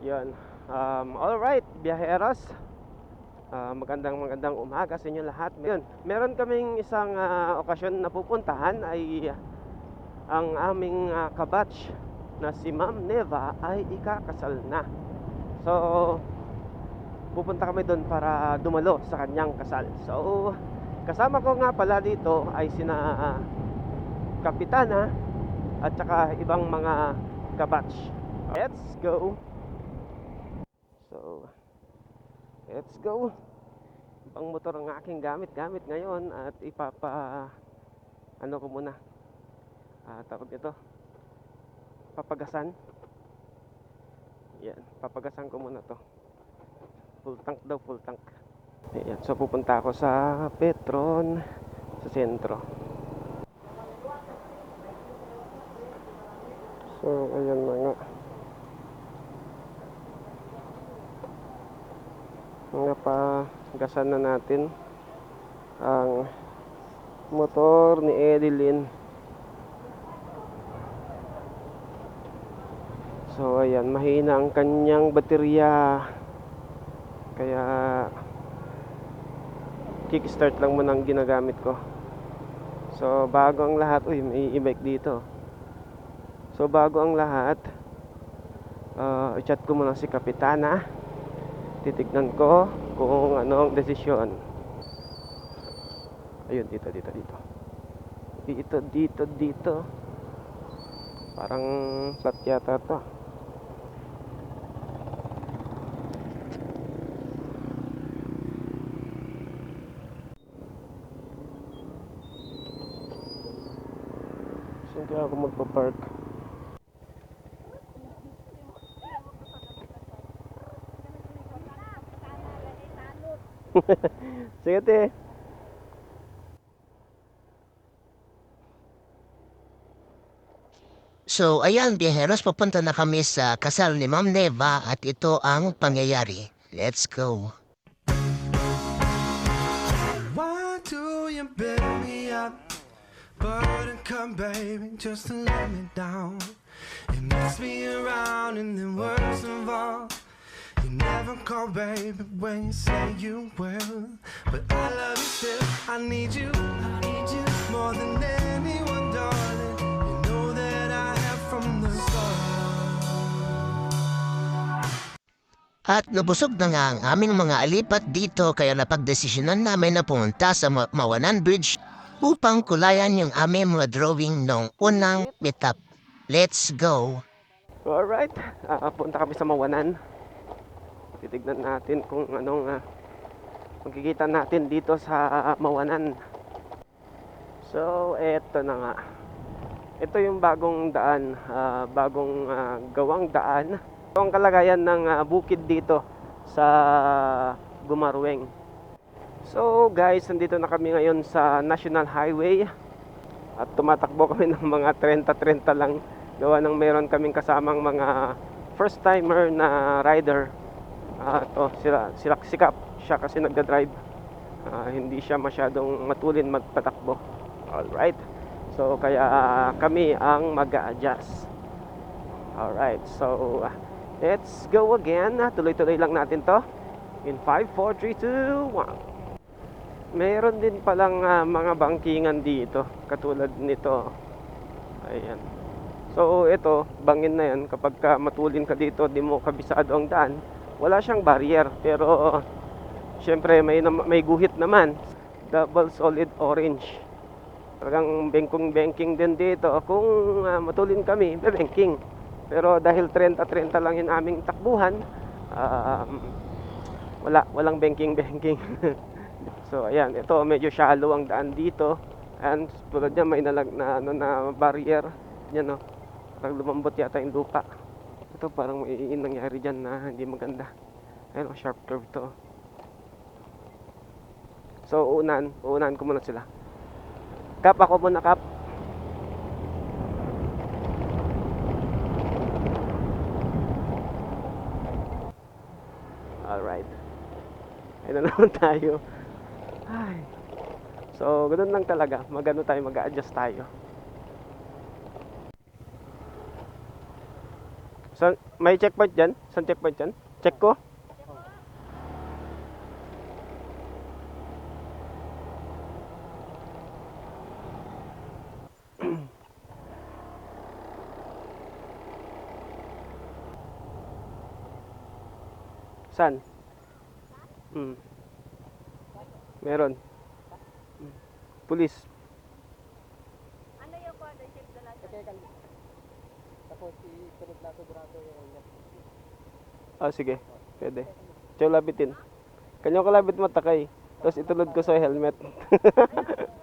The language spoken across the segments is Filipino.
Yun. Um, alright, biyaheros. Ah, magandang magandang umaga sa inyo lahat. Yun, meron kaming isang ah, okasyon na pupuntahan ay ah, ang aming ah, kabatch na si Ma'am Neva ay ikakasal na. So, pupunta kami doon para dumalo sa kanyang kasal. So, kasama ko nga pala dito ay sina ah, kapitana at saka ibang mga kabatch. Let's go! So, let's go! Ibang motor ang aking gamit-gamit ngayon at ipapa ano ko muna. Ah, tawag ito papagasan. Yan, papagasan ko muna to. Full tank daw, full tank. Ayan, so pupunta ako sa Petron sa sentro. So ayan na nga pagasan na natin ang motor ni Edeline So ayan, mahina ang kanyang baterya. Kaya kickstart lang muna ang ginagamit ko. So bago ang lahat, uy, may e-bike dito. So bago ang lahat, uh, i-chat ko muna si Kapitana. Titignan ko kung ano ang desisyon. Ayun, dito, dito, dito. Dito, dito, dito. Parang flat yata to. Saan kaya ako magpa-park? Sige, te. So ayan biyeheros, papunta na kami sa kasal ni Ma'am Neva at ito ang pangyayari. Let's go. Why do you build me up? Buttercup, baby, just to let me down. You mess me around and then worst of all, you never call, baby, when you say you will. But I love you still. I need you, I need you more than anyone, darling. You know that I have from the start. At nabusog na nga ang aming mga alipat dito kaya napagdesisyonan namin na pumunta sa Ma- Mawanan Bridge upang kulayan yung aming mga drawing nung unang meetup. Let's go! Alright, uh, punta kami sa Mawanan. Titignan natin kung anong uh, magkikita natin dito sa Mawanan. So, eto na nga. Ito yung bagong daan, ah, bagong ah, gawang daan. Ito ang kalagayan ng ah, bukid dito sa Gumarueng. So guys, nandito na kami ngayon sa National Highway at tumatakbo kami ng mga 30-30 lang gawa ng meron kaming kasamang mga first timer na rider Ah, to sila sila sikap siya kasi nagda-drive. Ah, hindi siya masyadong matulin magpatakbo. Alright so kaya ah, kami ang mag-adjust alright so ah, let's go again. Tuloy-tuloy lang natin to. In 5, 4, 3, 2, 1 meron din palang ah, mga bangkingan dito katulad nito. Ayan. So ito, bangin na yan. Kapag ka matulin ka dito, di mo kabisado ang daan, wala siyang barrier. Pero syempre may may guhit naman. Double solid orange. Talagang bengkong banking din dito. Kung ah, matulin kami, banking. Pero dahil 30-30 lang yung aming takbuhan, um, wala walang banking banking. so ayan, ito medyo shallow ang daan dito. And tulad niya may nalag na ano na barrier. Yan oh. Parang lumambot yata yung lupa. Ito parang may nangyari dyan na hindi maganda. Ayun, oh, sharp curve to. So, unan, unan ko muna sila. Kap, ako muna, Kap. Alright. Ayun na naman tayo. Ay. So, ganun lang talaga. Magano tayo, mag-adjust tayo. San, may checkpoint dyan? Saan checkpoint dyan? Check ko? San? Hmm. Meron. Hmm. Pulis. Ano yung quarter check na lang? Tapos sigurado yung helmet. Ah, sige. Pwede. Tiyo labitin. Kanyo kalabit matakay. Tapos itulod ko sa helmet.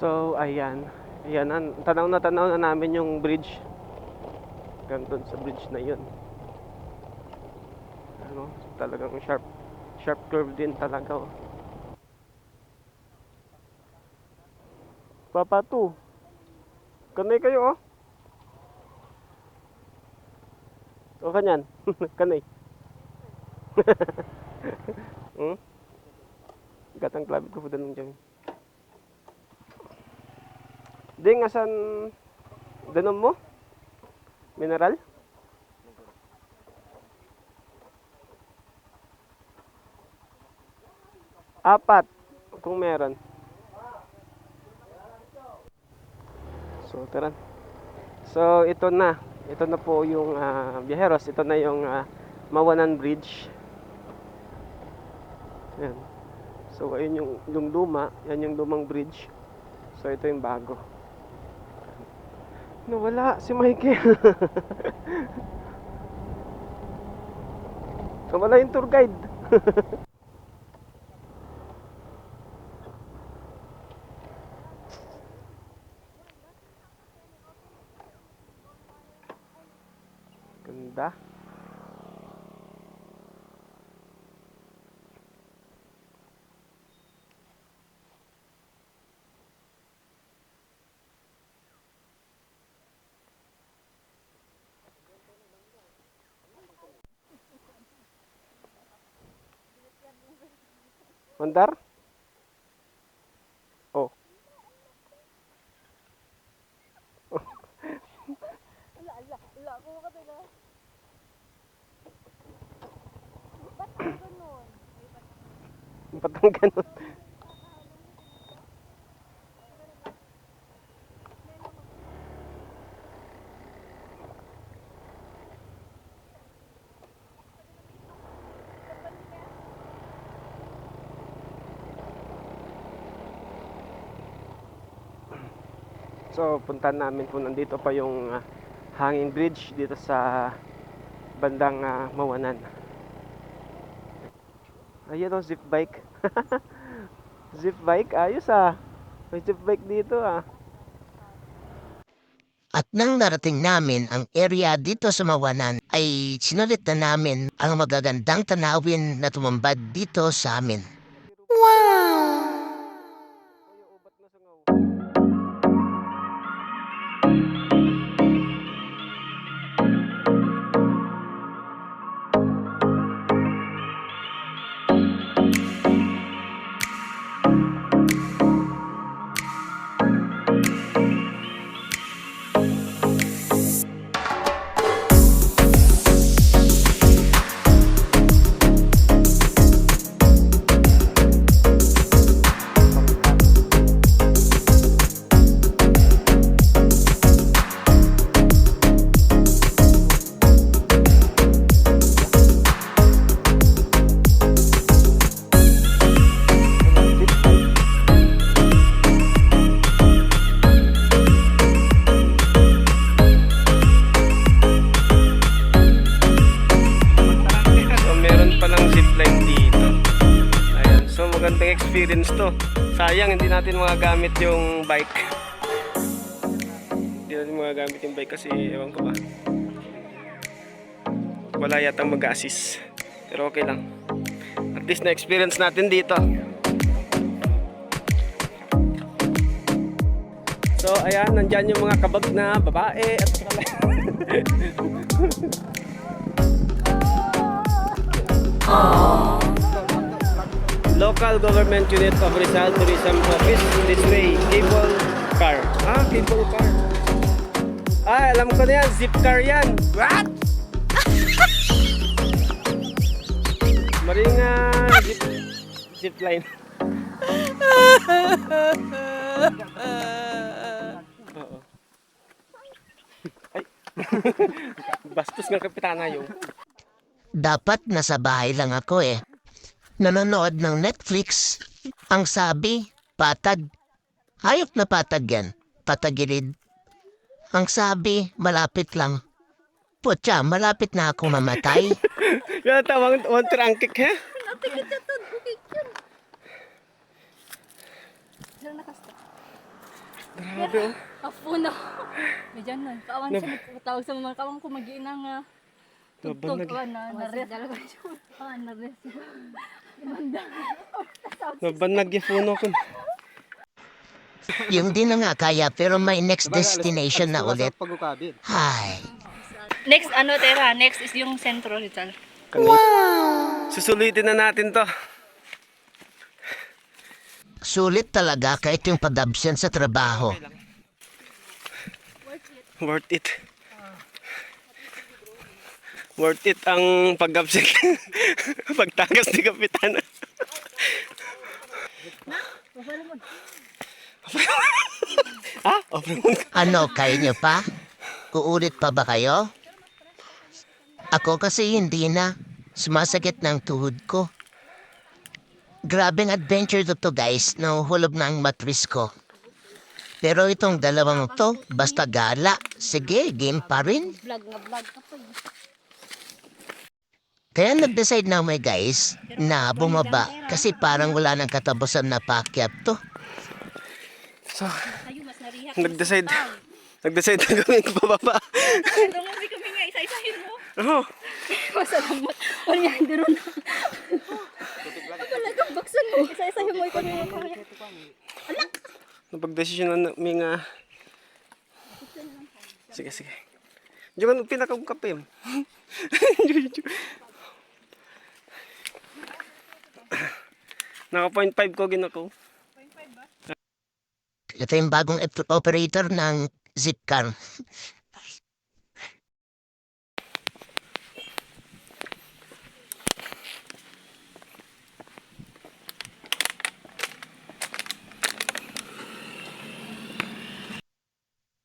So, ayan. Ayan, an- tanaw na tanaw na namin yung bridge. Doon sa bridge na yun. Ano, talagang sharp, sharp curve din talaga. Oh. Papa 2. Kanay kayo oh. O kanyan. Kanay. hmm? Gatang klabit ko po doon dyan. Di nga san danom mo? Mineral? Apat kung meron. So, tara. So, ito na. Ito na po yung ah, biyaheros. Ito na yung ah, Mawanan Bridge. Yan. So, ayun yung, yung luma. Yan yung lumang bridge. So, ito yung bago. Nawala si Michael. Nawala yung tour guide. Mandar? Oh. Ala, ala, ala. Kung makatay na. Ba't ang ganun? Ba't ang ganun? So, puntahan namin kung nandito pa yung ah, hanging bridge dito sa bandang ah, Mawanan. Ayun oh, zip bike. zip bike, ayos ah. May zip bike dito ah. At nang narating namin ang area dito sa Mawanan ay sinulit na namin ang magagandang tanawin na tumambad dito sa amin. Sayang, hindi natin magagamit yung bike. Hindi natin magagamit yung bike kasi, ewan ko ba. Wala yatang mag-assist. Pero okay lang. At least na-experience natin dito. So, ayan, nandyan yung mga kabag na babae at saka Local Government Unit of Rizal Tourism Office this way. Cable car. Ah, cable car. Ah, alam ko na yan. Zip car yan. What? Maring ah, zip, zip line. Oo. Ay. Bastos ng kapitana yung. Dapat nasa bahay lang ako eh. Nanonood ng Netflix. Ang sabi, patag. Hayop na patag yan. Patagilid. Ang sabi, malapit lang. Putya, malapit na ako mamatay. Yan tawang one trangkik ha? Grabe oh. Apo na. Medyan na. Kaawan siya nagtawag sa mga kawang ko mag-iina nga. Tugtog nag ka na. Nares. Siya. Ah, nares. Banda. laban nagyafuno ko. Yung di na nga kaya pero may next destination na ulit. Hay. Next ano tera, next is yung Centro Rizal. Susulitin na natin to. Sulit talaga kahit yung pag-absent sa trabaho. Worth it. Worth it ang pag-absent. Pagtagas ni Kapitana. ah, open mo. Ano, kaya nyo pa? Uulit pa ba kayo? Ako kasi hindi na. Sumasakit ng tuhod ko. Grabing adventure to to guys, nahuhulog na ang matris ko. Pero itong dalawang to, basta gala. Sige, game pa rin. Vlog nga vlog ka pa. Kaya nag-decide na may guys na bumaba kasi parang wala nang katapusan na pakyat to. So, nag-decide. Nag-decide na gawin ko pababa. Ano nga si kami nga, isa-isahin mo. Oh, Masalamat. Wala yan, diro na. Wala kang baksan mo. Isa-isahin mo ikaw yung kaya. napag-desisyon na namin nga. Sige, sige. Diyan ka pinakagkape. Naka point five ko ginako. Ito yung bagong operator ng Zipcar.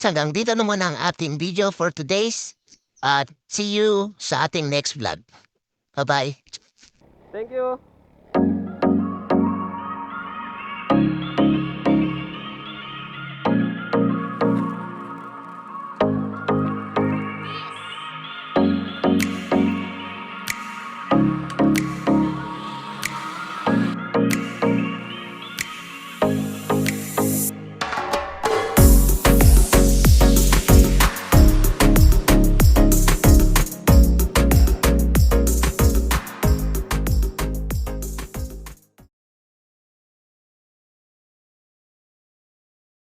Hanggang dito naman ang ating video for today's at see you sa ating next vlog. Bye-bye. Thank you.